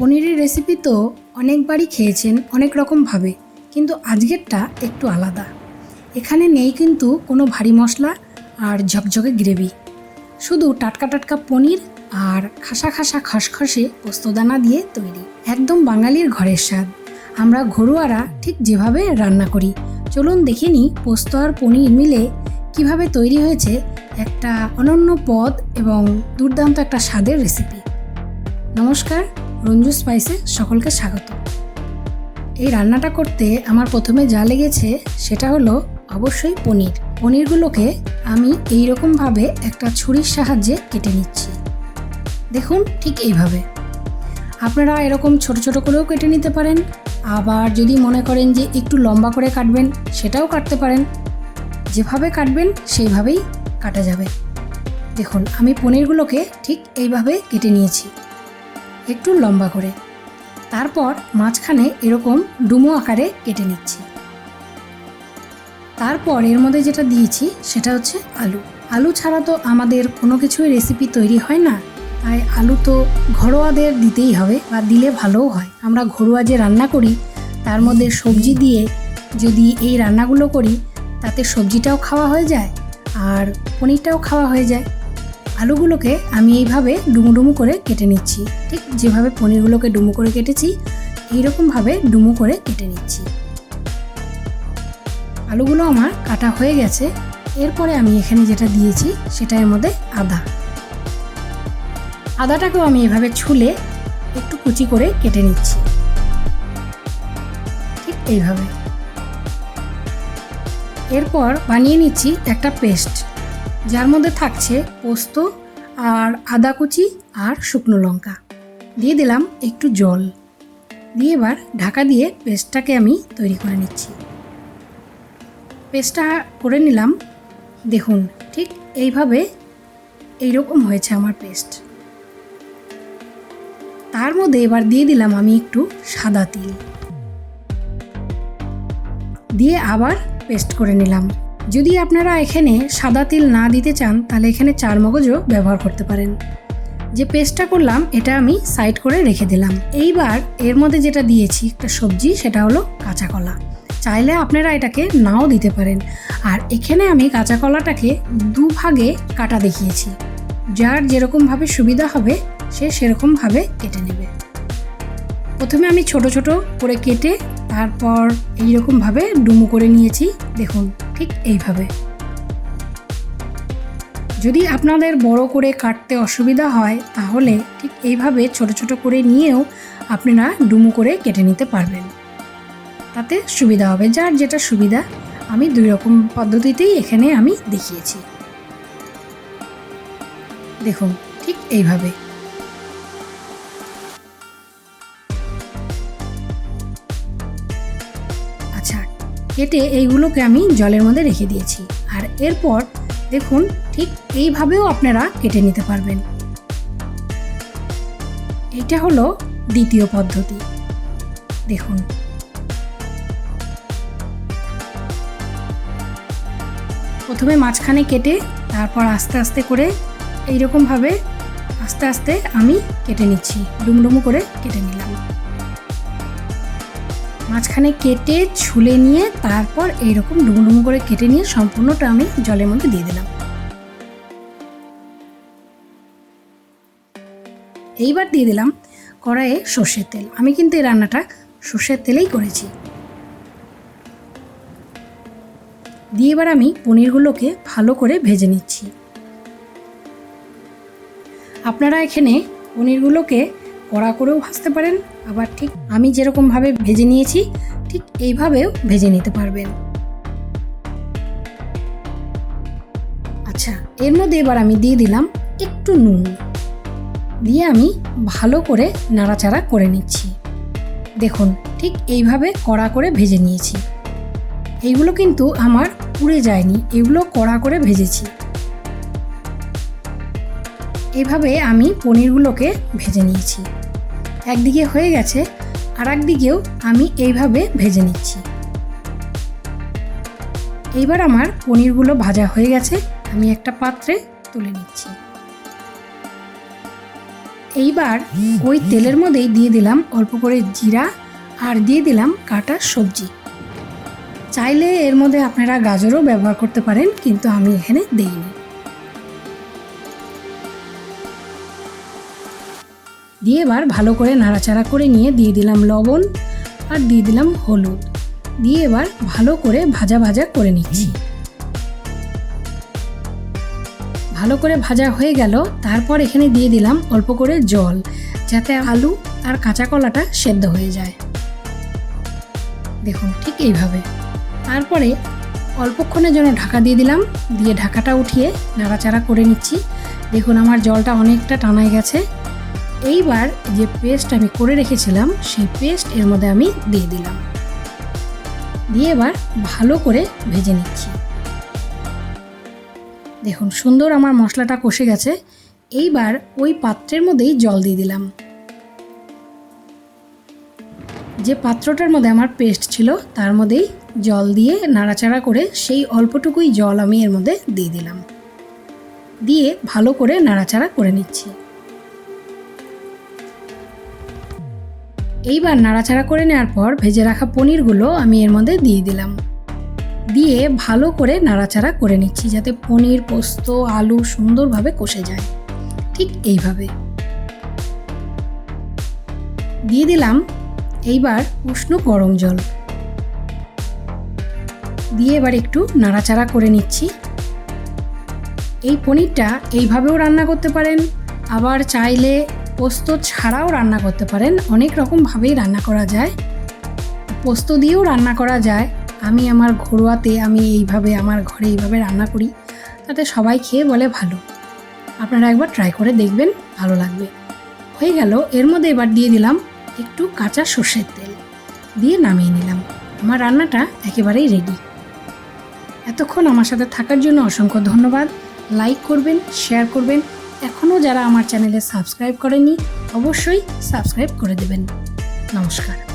পনিরের রেসিপি তো অনেকবারই খেয়েছেন অনেক রকমভাবে, কিন্তু আজকেরটা একটু আলাদা। এখানে নেই কিন্তু কোনো ভারী মশলা আর ঝকঝকে গ্রেভি শুধু টাটকা টাটকা পনির আর খাসা খাসা খসখসে পোস্তদানা দিয়ে তৈরি। একদম বাঙালির ঘরের স্বাদ। আমরা ঘরোয়ারা ঠিক যেভাবে রান্না করি। চলুন দেখে নিই পোস্ত আর পনির মিলে কীভাবে তৈরি হয়েছে একটা অনন্য পদ এবং দুর্দান্ত একটা স্বাদের রেসিপি নমস্কার রঞ্জু স্পাইসে সকলকে স্বাগত। এই রান্নাটা করতে আমার প্রথমে যা লেগেছে সেটা হলো অবশ্যই পনির। পনিরগুলোকে আমি এই রকমভাবে একটা ছুরির সাহায্যে কেটে নিচ্ছি। দেখুন ঠিক এইভাবে। আপনারা এরকম ছোট ছোট করেও কেটে নিতে পারেন। আবার যদি মনে করেন যে একটু লম্বা করে কাটবেন, সেটাও কাটতে পারেন। যেভাবে কাটবেন, সেইভাবেই কাটা যাবে। দেখুন, আমি পনিরগুলোকে ঠিক এইভাবে কেটে নিয়েছি। একটু লম্বা করে। তারপর মাঝখানে এরকম ডুমো আকারে কেটে নিচ্ছি। তারপর এর মধ্যে যেটা দিয়েছি সেটা হচ্ছে আলু। আলু ছাড়া তো আমাদের কোনো কিছুই রেসিপি তৈরি হয় না। তাই আলু তো ঘরোয়াদের দিতেই হবে বা দিলে ভালোও হয়। আমরা ঘরোয়া যে রান্না করি, তার মধ্যে সবজি দিয়ে যদি এই রান্নাগুলো করি, তাতে সবজিটাও খাওয়া হয়ে যায় আর পনিরটাও খাওয়া হয়ে যায়। আলুগুলোকে আমি এইভাবে ডুমু ডুমু করে কেটে নিচ্ছি। ঠিক যেভাবে পনিরগুলোকে ডুমু করে কেটেছি, এইরকমভাবে ডুমু করে কেটে নিচ্ছি। আলুগুলো আমার কাটা হয়ে গেছে। এরপরে আমি এখানে যেটা দিয়েছি সেটা এর মধ্যে আদা। আদাটাকেও আমি এভাবে ছুলে একটু কুচি করে কেটে নিচ্ছি। ঠিক এইভাবে। এরপর বানিয়ে নিচ্ছি একটা পেস্ট। যার মধ্যে থাকছে পোস্ত আর আদা কুচি আর শুকনো লঙ্কা। দিয়ে দিলাম একটু জল। দিয়ে এবার ঢাকা দিয়ে পেস্টটাকে আমি তৈরি করে নিচ্ছি। পেস্টটা করে নিলাম। দেখুন, ঠিক এইভাবে এইরকম হয়েছে আমার পেস্ট। তার মধ্যে এবার দিয়ে দিলাম আমি একটু সাদা তিল। দিয়ে আবার পেস্ট করে নিলাম। যদি আপনারা এখানে সাদা তিল না দিতে চান, তাহলে এখানে চার মগজও ব্যবহার করতে পারেন। যে পেস্টটা করলাম, এটা আমি সাইড করে রেখে দিলাম। এইবার এর মধ্যে যেটা দিয়েছি, একটা সবজি, সেটা হলো কাঁচা কলা। চাইলে আপনারা এটাকে নাও দিতে পারেন। আর এখানে আমি কাঁচা কলাটাকে দুভাগে কাটা দেখিয়েছি। যার যেরকমভাবে সুবিধা হবে, সে সেরকমভাবে কেটে নেবে। প্রথমে আমি ছোট ছোট করে কেটে, তারপর এইরকমভাবে ডুমো করে নিয়েছি, দেখুন। ঠিক এইভাবে। যদি আপনাদের বড় করে কাটতে অসুবিধা হয়, তাহলে ঠিক এইভাবে ছোট ছোট করে নিয়েও আপনারা ডুমো করে কেটে নিতে পারবেন। তাতে সুবিধা হবে। যার যেটা সুবিধা, আমি দুই রকম পদ্ধতিতেই এখানে আমি দেখিয়েছি। দেখুন, ঠিক এইভাবে। কেটে এইগুলোকে আমি জলের মধ্যে রেখে দিয়েছি। আর এরপর দেখুন, ঠিক এইভাবেও আপনারা কেটে নিতে পারবেন। এটা হলো দ্বিতীয় পদ্ধতি। দেখুন। প্রথমে মাঝখানে কেটে, তারপর আস্তে আস্তে করে এইরকমভাবে আস্তে আস্তে আমি কেটে নিচ্ছি। ডুমডুমু করে কেটে নিলাম। মাঝখানে কেটে, ছুলে নিয়ে তারপর এইরকম ডুমডুমু করে কেটে নিয়ে সম্পূর্ণটা আমি জলের মধ্যে দিয়ে দিলাম। এইবার দিয়ে দিলাম কড়াইয়ে সর্ষের তেল। আমি কিন্তু এই রান্নাটা সর্ষের তেলেই করেছি। দিয়ে এবার আমি পনিরগুলোকে ভালো করে ভেজে নিচ্ছি। আপনারা এখানে পনিরগুলোকে কড়া করেও ভাজতে পারেন, আবার ঠিক আমি যেরকমভাবে ভেজে নিয়েছি, ঠিক এইভাবেও ভেজে নিতে পারবেন। আচ্ছা এর মধ্যে এবার আমি দিয়ে দিলাম একটু নুন। দিয়ে আমি ভালো করে নাড়াচাড়া করে নিচ্ছি। দেখুন, ঠিক এইভাবে কড়া করে ভেজে নিয়েছি। এইগুলো কিন্তু আমার পুড়ে যায়নি, এগুলো কড়া করে ভেজেছি। এভাবে আমি পনিরগুলোকে ভেজে নিয়েছি। একদিকে হয়ে গেছে আর একদিকেও আমি এইভাবে ভেজে নিচ্ছি। এইবার আমার পনিরগুলো ভাজা হয়ে গেছে, আমি একটা পাত্রে তুলে নিচ্ছি। এইবার ওই তেলের মধ্যেই দিয়ে দিলাম অল্প করে জিরা আর দিয়ে দিলাম কাটা সবজি। চাইলে এর মধ্যে আপনারা গাজরও ব্যবহার করতে পারেন, কিন্তু আমি এখানে দিইনি। দিয়ে এবার ভালো করে নাড়াচাড়া করে নিয়ে দিয়ে দিলাম লবণ আর দিয়ে দিলাম হলুদ। দিয়ে এবার ভালো করে ভাজা ভাজা করে নিচ্ছি। ভালো করে ভাজা হয়ে গেল। তারপর এখানে দিয়ে দিলাম অল্প করে জল যাতে আলু আর কাঁচা কলাটা সেদ্ধ হয়ে যায়। দেখুন ঠিক এইভাবে। তারপরে অল্পক্ষণের জন্য ঢাকা দিয়ে দিলাম। দিয়ে ঢাকাটা উঠিয়ে নাড়াচাড়া করে নিচ্ছি। দেখুন আমার জলটা অনেকটা টানায় গেছে। এইবার যে পেস্ট আমি করে রেখেছিলাম, সেই পেস্ট এর মধ্যে আমি দিয়ে দিলাম। দিয়ে এবার ভালো করে ভেজে নিচ্ছি। দেখুন, সুন্দর আমার মশলাটা কষে গেছে। এইবার ওই পাত্রের মধ্যেই জল দিয়ে দিলাম। যে পাত্রটার মধ্যে আমার পেস্ট ছিল, তার মধ্যেই জল দিয়ে নাড়াচাড়া করে সেই অল্পটুকুই জল আমি এর মধ্যে দিয়ে দিলাম। দিয়ে ভালো করে নাড়াচাড়া করে নিচ্ছি। এইবার নাড়াচাড়া করে নেওয়ার পর ভেজে রাখা পনিরগুলো আমি এর মধ্যে দিয়ে দিলাম। দিয়ে ভালো করে নাড়াচাড়া করে নিচ্ছি যাতে পনির, পোস্ত, আলু সুন্দরভাবে কষে যায়। ঠিক এইভাবে। দিয়ে দিলাম এইবার উষ্ণ গরম জল। দিয়ে এবার একটু নাড়াচাড়া করে নিচ্ছি। এই পনিরটা এইভাবেও রান্না করতে পারেন। আবার চাইলে পোস্ত ছাড়াও রান্না করতে পারেন। অনেক রকমভাবেই রান্না করা যায়। পোস্ত দিয়েও রান্না করা যায়। আমি আমার ঘরোয়াতে আমি এইভাবে, আমার ঘরে এইভাবে রান্না করি। তাতে সবাই খেয়ে বলে ভালো। আপনারা একবার ট্রাই করে দেখবেন, ভালো লাগবে। হয়ে গেল, এর মধ্যে এবার দিয়ে দিলাম একটু কাঁচা সর্ষের তেল। দিয়ে নামিয়ে নিলাম। আমার রান্নাটা একেবারেই রেডি এতক্ষণ আমার সাথে থাকার জন্য অসংখ্য ধন্যবাদ। লাইক করবেন শেয়ার করবেন। এখনও যারা আমার চ্যানেলে সাবস্ক্রাইব করেনি অবশ্যই সাবস্ক্রাইব করে দেবেন। নমস্কার।